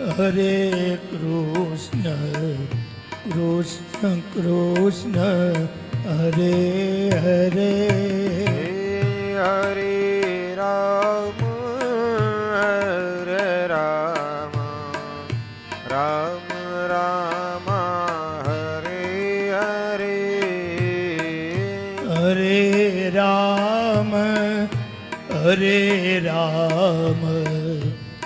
Hare Krishna Krishna Krishna Hare Hare Hare Ram Hare Ram Ram Ram Hare Hare Hare Ram Hare Ram